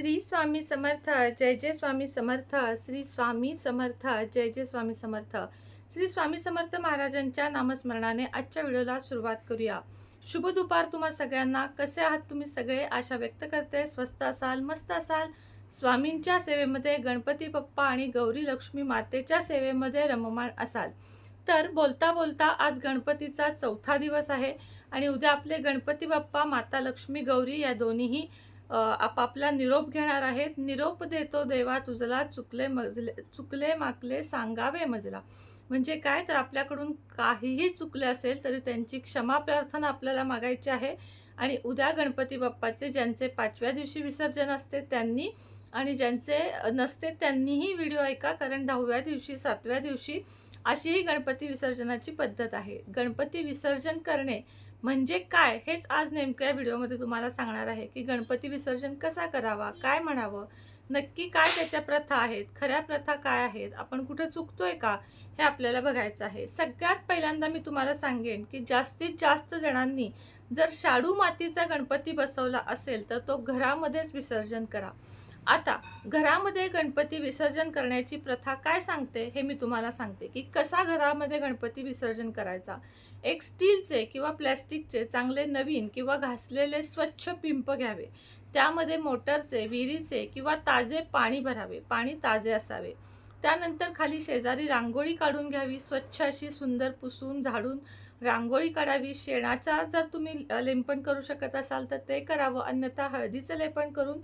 श्री स्वामी समर्थ जय जय स्वामी समर्थ श्री स्वामी समर्थ जय जय स्वामी समर्थ. श्री स्वामी समर्थ महाराजांच्या नामस्मरणाने आजच्या व्हिडिओला सुरुवात करूया. शुभ दुपार तुम्हा सगळ्यांना. कसे आहात तुम्ही सगळे? आशा व्यक्त करते. स्वस्त असाल मस्त असाल. स्वामींच्या सेवेमध्ये गणपती बाप्पा आणि गौरी लक्ष्मी मातेच्या सेवेमध्ये रममाण असाल. तर बोलता बोलता आज गणपतीचा चौथा दिवस आहे आणि उद्या आपले गणपती बाप्पा माता लक्ष्मी गौरी या दोन्हीही आपापला निरोप घेणार आहेत. निरोप देतो देवा तुझला चुकले मजले चुकले माकले सांगावे मजला. म्हणजे काय? तर आपल्याकडून काहीही चुकले असेल तरी त्यांची क्षमा प्रार्थना आपल्याला मागायची आहे. आणि उद्या गणपती बाप्पाचे ज्यांचे पाचव्या दिवशी विसर्जन असते त्यांनी आणि ज्यांचे नसते त्यांनीही व्हिडिओ ऐका. कारण दहाव्या दिवशी सातव्या दिवशी अशीही गणपती विसर्जनाची पद्धत आहे. गणपती विसर्जन करणे म्हणजे काय? हेच आज नेमक्या या व्हिडिओमध्ये तुम्हाला सांगणार आहे की गणपती विसर्जन कसा करावा? काय म्हणावं? नक्की काय त्याच्या प्रथा आहेत? खऱ्या प्रथा काय आहेत? आपण कुठे चुकतोय का? हे आपल्याला बघायचं आहे. सगळ्यात पहिल्यांदा मी तुम्हाला सांगेन की जास्तीत जास्त जणांनी जर शाडू मातीचा गणपती बसवला असेल तर तो घरामध्येच विसर्जन करा. आता घरामध्ये गणपती विसर्जन करण्याची प्रथा काय सांगते? हे मी तुम्हाला सांगते की कसा घरामध्ये गणपती विसर्जन करायचा? एक स्टीलचे किंवा प्लॅस्टिकचे चांगले नवीन किंवा घासलेले स्वच्छ पिंप घ्यावे. त्यामध्ये मोटरचे विहिरीचे किंवा ताजे पाणी भरावे. पाणी ताजे असावे. त्यानंतर खाली शेजारी रांगोळी काढून घ्यावी. स्वच्छ अशी सुंदर पुसून झाडून रांगोळी काढावी. शेणाचा जर तुम्ही लेपण करू शकत असाल तर ते करावं. अन्यथा हळदीचं लेपण करून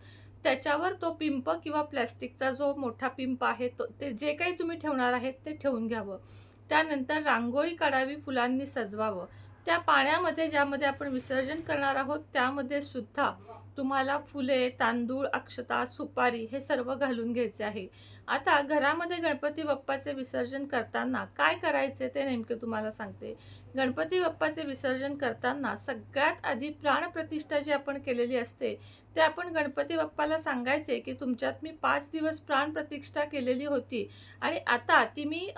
त्याच्यावर तो पिंप किंवा प्लॅस्टिकचा जो मोठा पिंप आहे तो ते जे काही तुम्ही ठेवणार आहेत ते ठेवून घ्यावं. त्यानंतर रांगोळी काढावी फुलांनी सजवावं. त्या पाण्यामध्ये ज्यामध्ये आपण विसर्जन करणार आहोत त्यामध्ये सुद्धा तुम्हाला फुले तांदूळ अक्षता सुपारी हे सर्व घालून घ्यायचे आहे. आता घरामध्ये गणपती बाप्पाचे विसर्जन करताना काय करायचे ते नेमके तुम्हाला सांगते. गणपती बाप्पाचे विसर्जन करताना सगळ्यात आधी प्राणप्रतिष्ठा जी आपण केलेली असते ते आपण गणपती बाप्पाला सांगायचे की तुमच्यात मी पाच दिवस प्राणप्रतिष्ठा केलेली होती आणि आता ती मी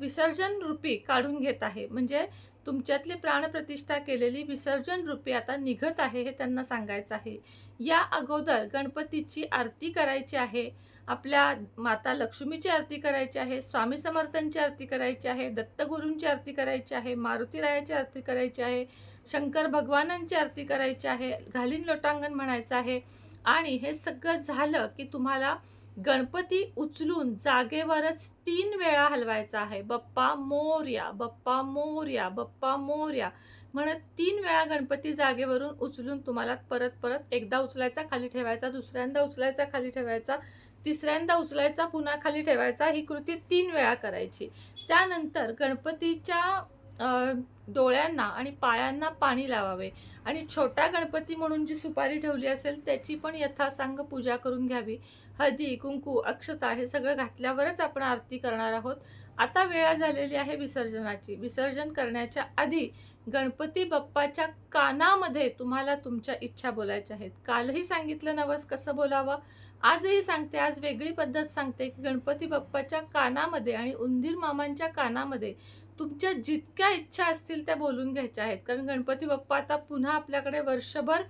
विसर्जन रूपी काढून घेत आहे. म्हणजे तुमच्यातली प्राणप्रतिष्ठा केलेली विसर्जन रूपी आता निघत आहे हे त्यांना सांगायचं आहे. या अगोदर गणपतीची आरती करायची आहे. आपल्या माता लक्ष्मीची आरती करायची आहे स्वामी समर्थांची आरती करायची आहे दत्तगुरूंची आरती करायची आहे मारुतीरायाची आरती करायची आहे शंकर भगवानांची आरती करायची आहे घालीन लोटांगण म्हणायचं आहे. आणि हे सगळं झालं की तुम्हाला गणपती उचलून जागेवरच तीन वेळा हलवायचा आहे. बप्पा मोर्या बप्पा मोर्या बप्पा मोर्या म्हणत तीन वेळा गणपती जागेवरून उचलून तुम्हाला परत परत एकदा उचलायचा खाली ठेवायचा दुसऱ्यांदा उचलायचा खाली ठेवायचा तिसऱ्यांदा उचलायचा पुन्हा खाली ठेवायचा ही कृती तीन वेळा करायची. त्यानंतर गणपतीच्या डोळ्यांना आणि पायांना पाणी लावावे. आणि छोटा गणपती म्हणून जी सुपारी ठेवली असेल त्याची पण यथासांग पूजा करून घ्यावी. हळदी कुंकू अक्षता हे सगळं घातल्यावरच आपण आरती करणार आहोत. आता वेळ झालेली आहे विसर्जनाची. विसर्जन करण्याच्या आधी गणपती बाप्पाच्या कानामध्ये तुम्हाला तुमच्या इच्छा बोलायच्या आहेत. कालही सांगितलं नवस कसं बोलावं? आजही सांगते आज वेगळी पद्धत सांगते की गणपती बाप्पाच्या कानामध्ये आणि उंदीर मामांच्या कानामध्ये तुमच्या जितक्या इच्छा असतील त्या बोलून घ्यायच्या आहेत. कारण गणपती बाप्पा आता पुन्हा आपल्याकडे वर्षभर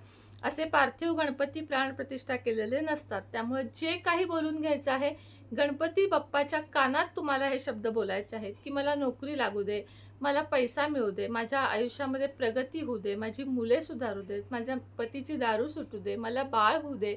असे पार्थिव गणपती प्राणप्रतिष्ठा केलेले नसतात. त्यामुळे जे काही बोलून घ्यायचं आहे गणपती बाप्पाच्या कानात तुम्हाला हे शब्द बोलायचे आहेत की मला नोकरी लागू दे मला पैसा मिळू दे माझ्या आयुष्यामध्ये प्रगती होऊ दे माझी मुले सुधारू देत माझ्या पतीची दारू सुटू दे मला बाळ होऊ दे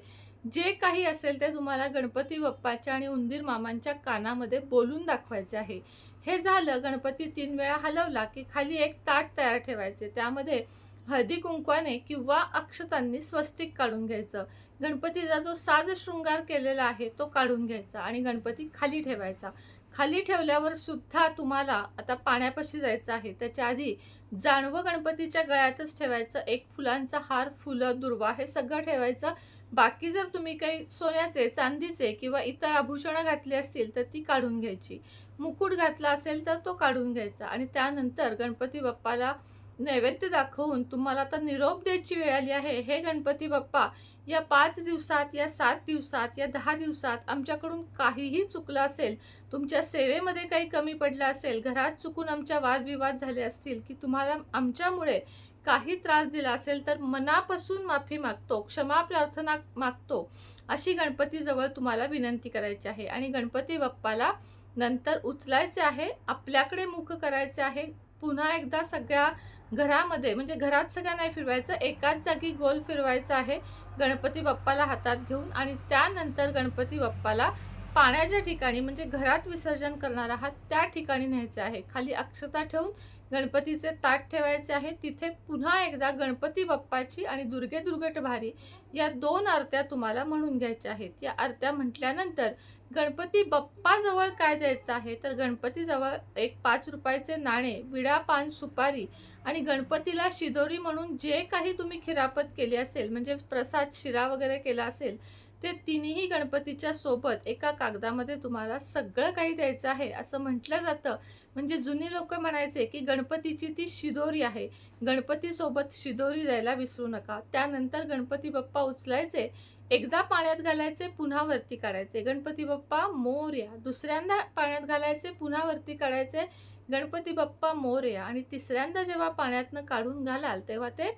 जे काही असेल ते तुम्हाला गणपती बाप्पाच्या आणि उंदीर मामांच्या कानामध्ये बोलून दाखवायचे आहे. हे झालं गणपती तीन वेळा हलवला की खाली एक ताट तयार ठेवायचे त्यामध्ये हळदी कुंकवाने किंवा अक्षतांनी स्वस्तिक काढून घ्यायचं. गणपतीचा जो साज शृंगार केलेला आहे तो काढून घ्यायचा आणि गणपती खाली ठेवायचा. खाली ठेवल्यावर सुद्धा तुम्हाला आता पाण्यापाशी जायचं आहे. त्याच्या आधी जाणवं गणपतीच्या गळ्यातच ठेवायचं. एक फुलांचा हार फुलं दुर्वा हे सगळं ठेवायचं. बाकी जर तुम्ही काही सोन्याचे चांदीचे किंवा इतर आभूषणं घातली असतील तर ती काढून घ्यायची. मुकुट घातला असेल तर तो काढून घ्यायचा. आणि त्यानंतर गणपती बाप्पाला नैवेद्य दाखवून तुम्हाला आता निरोप द्यायची वेळ आली आहे. हे गणपती बाप्पा या पाच दिवसात या सात दिवसात या दहा दिवसात आमच्याकडून काहीही चुकलं असेल तुमच्या सेवेमध्ये काही कमी पडलं असेल घरात चुकून आमच्या वादविवाद झाले असतील की तुम्हाला आमच्यामुळे काही त्रास दिला असेल तर मनापासून माफी मागतो क्षमा प्रार्थना मागतो अशी गणपतीजवळ तुम्हाला विनंती करायची आहे. आणि गणपती बाप्पाला नंतर उचलायचे आहे आपल्याकडे मुख करायचे आहे पुन्हा एकदा सगळ्या घरामध्ये म्हणजे घरात सगळ्या नाही फिरवायचं एकाच जागी गोल फिरवायचं आहे गणपती बाप्पाला हातात घेऊन आणि त्यानंतर गणपती बाप्पाला पाण्याच्या ठिकाणी म्हणजे घरात विसर्जन करणार आहात त्या ठिकाणी न्यायचं आहे. खाली अक्षता ठेवून गणपतीचे ताट ठेवायचे आहे. तिथे पुन्हा एकदा गणपती बाप्पाची आणि दुर्गे दुर्गट भारी या दोन आरत्या तुम्हाला म्हणून घ्यायच्या आहेत. या आरत्या म्हटल्यानंतर गणपती बाप्पाजवळ काय द्यायचं आहे? तर गणपतीजवळ एक पाच रुपयाचे नाणे विडा पान सुपारी आणि गणपतीला शिदोरी म्हणून जे काही तुम्ही खिरापत केली असेल म्हणजे प्रसाद शिरा वगैरे केला असेल ते तिन्ही गणपतीच्या सोबत एका कागदामध्ये तुम्हाला सगळं काही द्यायचं आहे असं म्हटलं जातं. म्हणजे जुनी लोक म्हणायचे की गणपतीची ती शिदोरी आहे. गणपतीसोबत शिदोरी द्यायला विसरू नका. त्यानंतर गणपती बाप्पा उचलायचे एकदा पाण्यात घालायचे पुन्हा वरती काढायचे. गणपती बाप्पा मोर्या दुसऱ्यांदा पाण्यात घालायचे पुन्हा वरती काढायचे. गणपती बाप्पा मोर्या आणि तिसऱ्यांदा जेव्हा पाण्यातनं काढून घालाल तेव्हा ते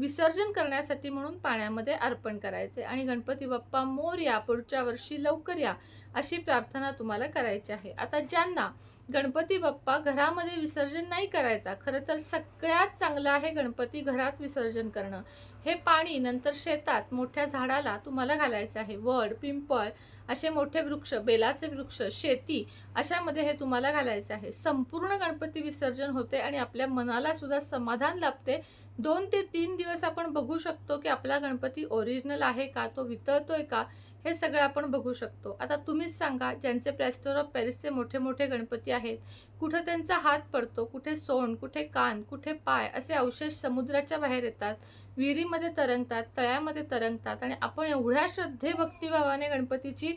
विसर्जन करण्यासाठी म्हणून पाण्यामध्ये अर्पण करायचे. आणि गणपती बाप्पा मोर या पुढच्या वर्षी लवकर या. अशी प्रार्थना तुम्हाला करायची आहे. आता ज्यांना गणपती बाप्पा घरामध्ये विसर्जन नाही करायचा खरं तर सगळ्यात चांगलं आहे गणपती घरात विसर्जन करणं. हे पाणी नंतर शेतात मोठ्या झाडाला तुम्हाला घालायचं आहे. वड पिंपळ असे मोठे वृक्ष बेलाचे वृक्ष शेती अशामध्ये हे तुम्हाला घालायचं आहे. संपूर्ण गणपती विसर्जन होते आणि आपल्या मनाला सुद्धा समाधान लाभते. दोन ते तीन दिवस आपण बघू शकतो की आपला गणपती ओरिजिनल आहे का तो वितळतोय का? हे सगळं आपण बघू शकतो. आता तुम्हीच सांगा ज्यांचे प्लॅस्टर ऑफ पॅरिसचे मोठे मोठे गणपती आहेत कुठं त्यांचा हात पडतो कुठे सोंड कुठे कान कुठे पाय असे अवशेष समुद्राच्या बाहेर येतात विहिरीमध्ये तरंगतात तळ्यामध्ये तरंगतात आणि आपण एवढ्या श्रद्धे भक्तिभावाने गणपतीची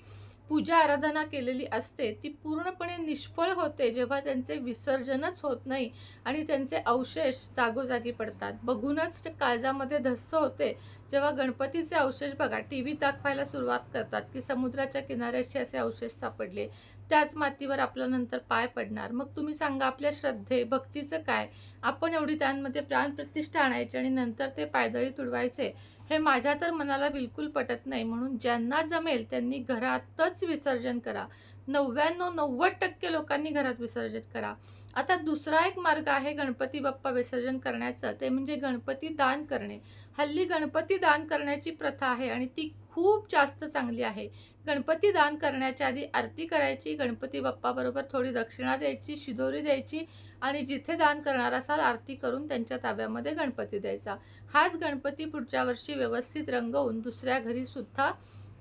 पूजा आराधना केलेली असते ती पूर्णपणे निष्फळ होते जेव्हा त्यांचे विसर्जनच होत नाही आणि त्यांचे अवशेष जागोजागी पडतात. बघूनच काळजामध्ये धस्स होते जेव्हा गणपतीचे अवशेष बघा टी व्ही दाखवायला सुरुवात करतात की समुद्राच्या किनाऱ्याशी असे अवशेष सापडले त्याच मातीवर आपलं नंतर पाय पडणार. मग तुम्ही सांगा आपल्या श्रद्धे भक्तीचं काय? आपण एवढी त्यांमध्ये प्राणप्रतिष्ठा आणायची आणि नंतर ते पायदळी तुडवायचे हे माझ्या तर मनाला बिलकुल पटत नाही. म्हणून ज्यांना जमेल त्यांनी घरातच विसर्जन करा. नव्याण्णव नव्वद टक्के लोकांनी घरात विसर्जन करा. आता दुसरा एक मार्ग आहे गणपती बाप्पा विसर्जन करण्याचं ते म्हणजे गणपती दान करणे. हल्ली गणपती दान करण्याची प्रथा आहे आणि ती खूप जास्त चांगली आहे. गणपती दान करण्याच्या आधी आरती करायची गणपती बाप्पाबरोबर थोडी दक्षिणा द्यायची शिदोरी द्यायची आणि जिथे दान करणार असाल आरती करून त्यांच्या ताब्यामध्ये गणपती द्यायचा. हाच गणपती पुढच्या वर्षी व्यवस्थित रंगवून दुसऱ्या घरी सुद्धा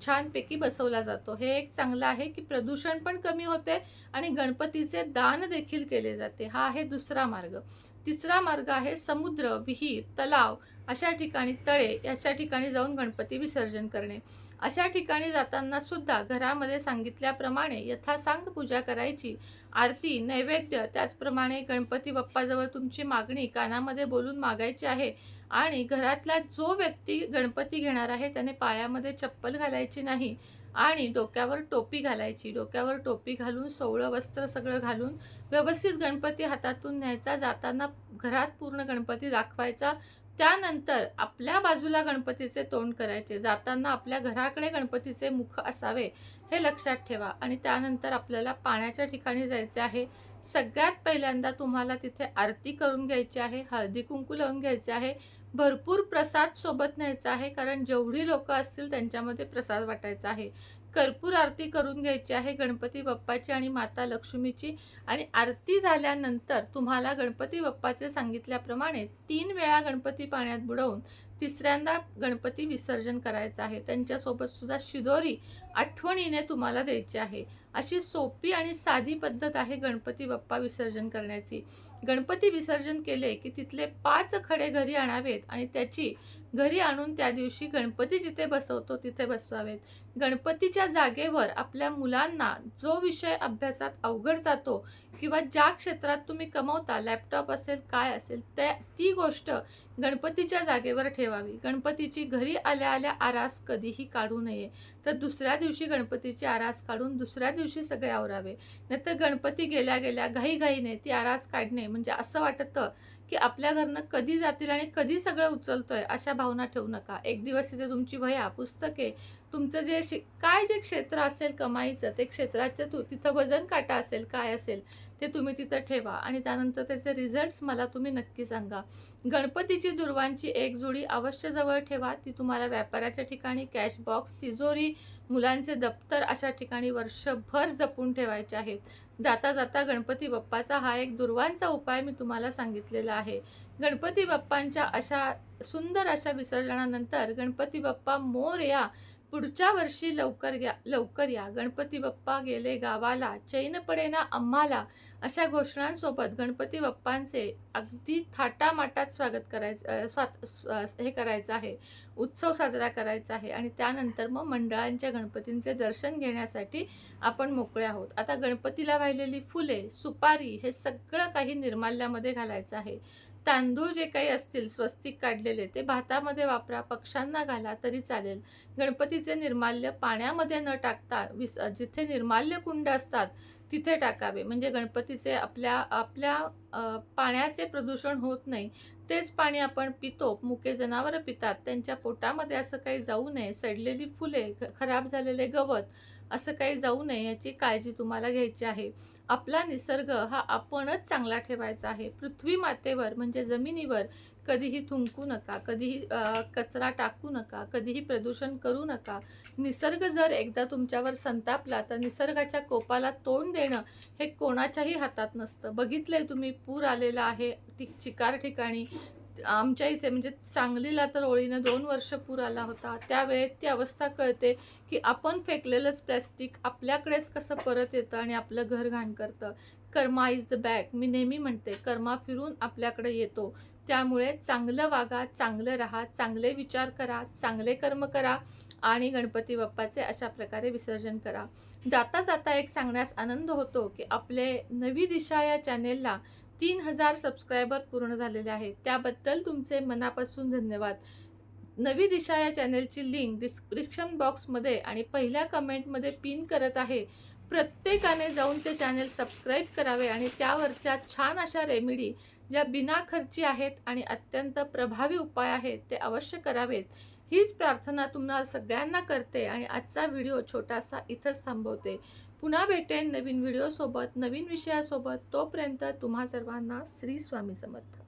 छानपैकी बसवला जातो. हे एक चांगलं आहे की प्रदूषण पण कमी होते आणि गणपतीचे दान देखील केले जाते. हा आहे दुसरा मार्ग. तिसरा मार्ग आहे समुद्र विहीर तलाव अशा ठिकाणी तळे अशा ठिकाणी जाऊन गणपती विसर्जन करणे. अशा ठिकाणी जाताना सुद्धा घरामध्ये सांगितल्याप्रमाणे यथासांग पूजा करायची. आरती नैवेद्य त्याचप्रमाणे गणपती बाप्पाजवळ तुमची मागणी कानामध्ये बोलून मागायची आहे आणि घरातला जो व्यक्ती गणपती घेणार आहे त्याने पायामध्ये चप्पल घालायची नाही. आणि डोक्यावर टोपी घालायची. डोक्यावर टोपी घालून सोवळं वस्त्र सगळं घालून व्यवस्थित गणपती हातातून न्यायचा. जाताना घरात पूर्ण गणपती दाखवायचा. त्यानंतर आपल्या बाजूला गणपतीचे तोंड करायचे. जाताना आपल्या घराकडे गणपतीचे मुख असावे हे लक्षात ठेवा. आणि त्यानंतर आपल्याला पाण्याच्या ठिकाणी जायचे आहे. सगळ्यात पहिल्यांदा तुम्हाला तिथे आरती करून घ्यायची आहे. हळदी कुंकू लावून घ्यायचे आहे. भरपूर प्रसाद सोबत न्यायचा आहे कारण जेवढी लोक असतील त्यांच्यामध्ये प्रसाद वाटायचा आहे. कर्पूर आरती करून घ्यायची आहे गणपती बाप्पाची आणि माता लक्ष्मीची. आणि आरती झाल्यानंतर तुम्हाला गणपती बाप्पाचे सांगितल्याप्रमाणे तीन वेळा गणपती पाण्यात बुडवून तिसऱ्यांदा गणपती विसर्जन करायचं आहे. त्यांच्यासोबत सुद्धा शिदोरी आठवणीने तुम्हाला द्यायची आहे. अशी सोपी आणि साधी पद्धत आहे गणपती बाप्पा विसर्जन करण्याची. गणपती विसर्जन केले की तिथले पाच खडे घरी आणावेत आणि त्याची घरी आणून त्या दिवशी गणपती जिथे बसवतो तिथे बसवावेत. गणपतीच्या जागेवर आपल्या मुलांना जो विषय अभ्यासात अवघड जातो किंवा ज्या क्षेत्रात तुम्ही कमवता लॅपटॉप असेल काय असेल त्या ती गोष्ट गणपतीच्या जागेवर ठेवावी. गणपतीची घरी आल्या आल्या आरास कधीही काढू नये. तर दुसऱ्या दिवशी गणपतीची आरास काढून दुसऱ्या दिवशी सगळे आवरावे. नाहीतर गणपती गेल्या गेल्या घाईघाईने ती आरास काढणे म्हणजे असं वाटतं की आपल्या घरनं कधी जातील आणि कधी सगळं उचलतोय अशा भावना ठेवू नका. एक दिवस तिथे तुमची वह्या पुस्तके तुमचं जे शि काय जे क्षेत्र असेल कमाईचं ते क्षेत्राचं तू तिथं वजन काटा असेल काय असेल ते तुम्ही तिथं ठेवा. आणि त्यानंतर त्याचे रिझल्ट्स मला तुम्ही नक्की सांगा. गणपतीची दुर्वांची एक जोडी अवश्य जवळ ठेवा. ती तुम्हाला व्यापाराच्या ठिकाणी कॅश बॉक्स तिजोरी मुलांचे दप्तर अशा ठिकाणी वर्षभर जपून ठेवायचे आहेत. जाता जाता गणपती बाप्पाचा हा एक दुर्वांचा उपाय मी तुम्हाला सांगितलेला आहे. गणपती बाप्पांच्या अशा सुंदर अशा विसर्जनानंतर गणपती बाप्पा मोर या पुढच्या वर्षी लवकर या लवकर या. गणपती बाप्पा गेले गावाला चैन पडेना आम्हाला अशा घोषणांसोबत गणपती बाप्पांचे अगदी थाटामाटात स्वागत करायचं स्वात स्व- हे करायचं आहे. उत्सव साजरा करायचा आहे आणि त्यानंतर मग मंडळांच्या गणपतींचे दर्शन घेण्यासाठी आपण मोकळे आहोत. आता गणपतीला वाहिलेली फुले सुपारी हे सगळं काही निर्माल्यामध्ये घालायचं आहे. तांदूळ जे काही असतील स्वस्तिक काढलेले ते भातामध्ये वापरा पक्ष्यांना घाला तरी चालेल. गणपतीचे निर्माल्य पाण्यामध्ये न टाकता विस जिथे निर्माल्य कुंड असतात तिथे टाकावे. म्हणजे गणपतीचे आपल्या आपल्या पाण्याचे प्रदूषण होत नाही तेच पाणी आपण पितो. मुके जनावरं पितात. त्यांच्या पोटामध्ये असं काही जाऊ नये. सडलेली फुले ख- खराब झालेले गवत असं काही जाऊ नये याची काळजी तुम्हाला घ्यायची आहे. आपला निसर्ग हा आपणच चांगला ठेवायचा आहे. पृथ्वी मातेवर म्हणजे जमिनीवर कधीही थुंकू नका कधीही कचरा टाकू नका कधीही प्रदूषण करू नका. निसर्ग जर एकदा तुमच्यावर संतापला तर निसर्गाच्या कोपाला तोंड देणं हे कोणाच्याही हातात नसतं. बघितलंय तुम्ही पूर आलेला आहे ठिक चिकार ठिकाणी आमच्या इथे म्हणजे सांगलीला तर ओळीनं दोन वर्ष पूर आला होता. त्यावेळेत ती अवस्था कळते की आपण फेकलेलंच प्लॅस्टिक आपल्याकडेच कसं परत येतं आणि आपलं घर घाण करतं. कर्मा इज द बॅक मी नेहमी म्हणते कर्मा फिरून आपल्याकडे येतो. त्यामुळे चांगलं वागा चांगलं राहा चांगले विचार करा चांगले कर्म करा आणि गणपती बाप्पाचे अशा प्रकारे विसर्जन करा. जाता जाता एक सांगण्यास आनंद होतो की आपले नवी दिशा या चॅनेलला तीन हजार सबस्क्रायबर पूर्ण झालेले आहेत. त्याबद्दल तुमचे मनापासून धन्यवाद. नवी दिशा या चॅनेलची लिंक डिस्क्रिप्शन बॉक्समध्ये आणि पहिल्या कमेंटमध्ये पिन करत आहे. प्रत्येकाने जाऊन ते चॅनेल सबस्क्राईब करावे आणि त्यावरच्या छान अशा रेमेडी ज्या बिना खर्ची आहेत आणि अत्यंत प्रभावी उपाय आहेत ते अवश्य करावेत. हीच प्रार्थना तुम्हाला सगळ्यांना करते आणि आजचा व्हिडिओ छोटासा इथंच थांबवते. पुन्हा भेटेन नवीन व्हिडिओसोबत नवीन विषयासोबत. तोपर्यंत तुम्हा सर्वांना श्री स्वामी समर्थ.